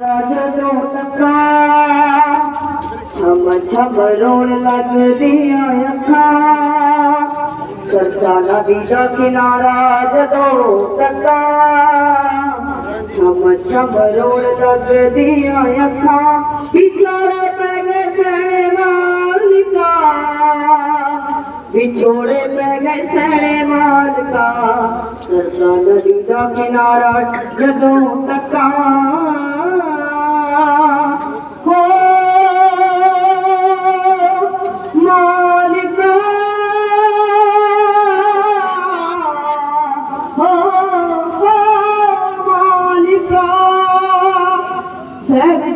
ਜਦੋਂ ਤੱਕਾ ਛਮ ਛਮ ਰੋਣ ਲੱਗਦੀਆਂ ਅੱਖਾਂ ਸਰਸਾ ਨਦੀ ਦਾ ਕਿਨਾਰਾ ਜਦੋਂ ਤੱਕਾ ਛਮ ਛਮ ਰੋਣ ਲੱਗਦੀਆਂ ਅੱਖਾਂ ਵਿਛੋੜੇ ਪੈ ਗਏ ਸਹਿਣੇ ਮਾਲਿਕਾ ਵਿਛੋੜੇ ਪੈ ਗਏ ਸਹਿਣੇ ਮਾਲਕਾ ਸਰਸਾ ਨਦੀ ਦਾ ਕਿਨਾਰਾ ਜਦੋਂ ਤੱਕਾ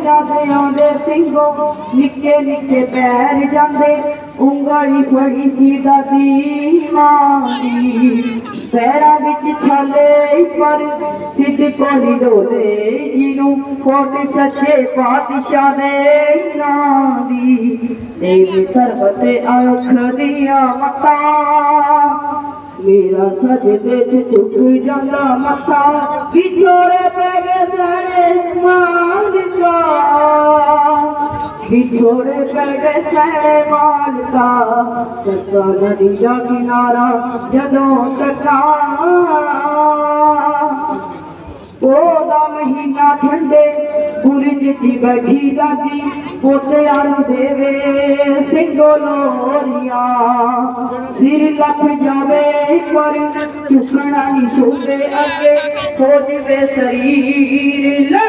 ਸਹਿਜਾਦੇ ਆਉਂਦੇ ਸਿੰਘੋ, ਨਿੱਕੇ ਨਿੱਕੇ ਪੈਰ ਜਾਂਦੇ। ਉਂਗਲੀ ਫੜੀ ਸੀ ਦਾਦੀ ਮਾਂ ਦੀ। ਪੈਰਾਂ ਵਿੱਚ ਛਾਲੇ ਪਰ ਸਿੱਧ ਕੋਲੀ ਡੋਲੇ ਜਿਹਨੂੰ ਕੋਟ ਸੱਚੇ ਪਾਤਸ਼ਾਹ ਦੇ ਨਾਂ ਦੀ। ਦੇਵੀ ਸਰਬਤੇ ਔਖ ਦੀਆਂ ਮਤਾਂ, ਮੇਰਾ ਸਜਦੇ ਚ ਝੁਕ ਜਾਂਦਾ ਮੱਥਾ। ਵਿਛੋੜੇ ਪੈ ਗਏ ਸਣੇ ਵਿਛੋੜੇ ਪੈ ਗਏ ਸਣੇ ਮਾਲਕਾ, ਸੱਚਾ ਨਦੀ ਦਾ ਕਿਨਾਰਾ ਜਦੋਂ ਤੱਕਾ ਉਹਦਾ ਮਹੀਨਾ ਠੰਡੇ ਬੁਰਜ ਚ ਬੈਠੀ ਦਾਦੀ ਪੋਤਿਆਂ ਨੂੰ ਦੇਵੇ, ਸਿੰਘੋ ਲੋਰੀਆਂ। ਸਿਰ ਲੱਖ ਜਾਵੇ ਪਰ ਝੁਕਣਾ ਨਹੀਂ ਛੋਦੇ ਅੱਗੇ, ਹੋ ਜਵੇ ਸਰੀਰ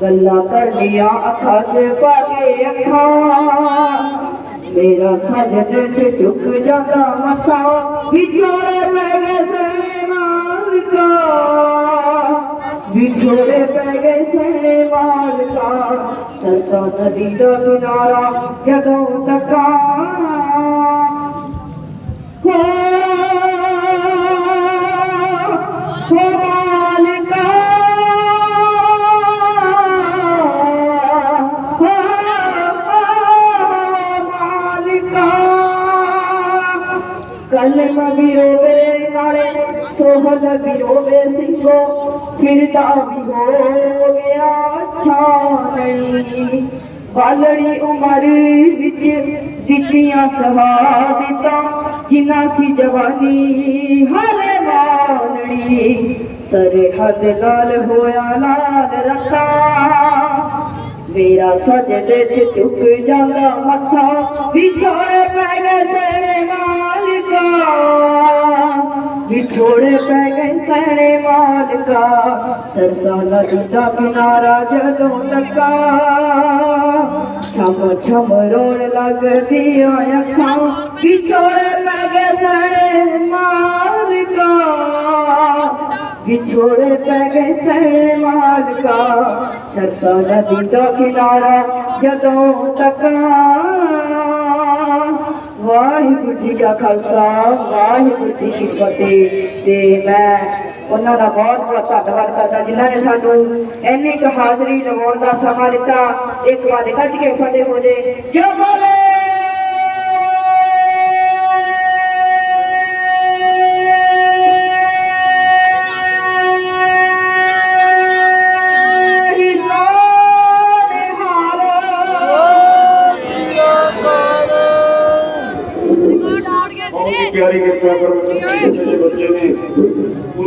ਗੱਲਾਂ ਕਰਦੀਆਂ ਅੱਖਾਂ 'ਚ ਪਾ ਕੇ ਅੱਖਾਂ। ਮੇਰਾ ਸਜਦੇ ਤੇ ਝੁਕ ਜਾਂਦਾ ਮੱਥਾ। ਵਿਚੋੜੇ ਪੈ ਗਏ ਸਣੇ ਮਾਲਕਾ। ਵਿਛੋੜੇ ਪੈ ਗਏ ਸਣੇ ਮਾਲਕਾ। ਸਰਸਾ ਨਦੀ ਦਾ ਕਿਨਾਰਾ ਜਦੋਂ ਤੱਕਾ। ਕਲਮ ਵੀ ਰੋਵੇ, ਨਾਲੇ ਸੋਹਲ ਵੀ ਰੋਵੇ ਸਿੰਘੋ ਫਿਰਦਾ ਵੀ ਹੋ ਗਿਆ ਛਾਣੀ ਬਾਲੜੀ ਉਮਰ ਵਿੱਚ ਦਿੱਤੀਆਂ ਸਹਾਦਤਾਂ ਜਿਨ੍ਹਾਂ ਸੀ ਜਵਾਨੀ ਹਰੇ ਵਾਲੜੀ ਸਰਹੱਦ ਲਾਲ ਹੋਇਆ, ਲਾਲ ਰੱਖਾ ਮੇਰਾ ਸਜਦੇ ਚ ਝੁਕ ਜਾਂਦਾ ਮੱਥਾ, ਵਿਛੋੜੇ ਪੈ ਗਏ ਵਿਛੋੜੇ ਪੈ ਗਏ ਸਣੇ ਮਾਲਕਾ। ਸਰਸਾ ਨਦੀ ਦਾ ਕਿਨਾਰਾ ਜਦੋਂ ਤੱਕਾ ਛਮ ਛਮ ਰੋਣ ਲੱਗਦੀਆਂ ਅੱਖਾਂ ਵਿਛੋੜੇ ਪੈ ਗਏ ਸਣੇ ਮਾਲਕਾ। ਵਿਛੋੜੇ ਪੈ ਗਏ ਸਹਿ ਮਾਲਕਾ। ਸਰਸਾ ਨਦੀ ਦਾ ਕਿਨਾਰਾ ਜਦੋਂ ਤੱਕ ਜੀ ਕਾ ਖਾਲਸਾ, ਵਾਹਿਗੁਰੂ ਜੀ ਕੀ ਫਤਿਹ। ਤੇ ਮੈਂ ਉਹਨਾਂ ਦਾ ਬਹੁਤ ਬਹੁਤ ਧੰਨਵਾਦ ਕਰਦਾ, ਜਿਨ੍ਹਾਂ ਨੇ ਸਾਨੂੰ ਇੰਨੀ ਕੁ ਹਾਜ਼ਰੀ ਲਵਾਉਣ ਦਾ ਸਮਾਂ ਦਿੱਤਾ। ਇੱਕ ਵਾਰ ਕੱਢ ਕੇ ਫਤਿਹ ਹੋ ਜੇ ਜੋ ਬੋਲੇ ਪਿਆਰੀ ਕਿਰਪਾ ਕਰੋ। ਬੱਚੇ ਨੇ।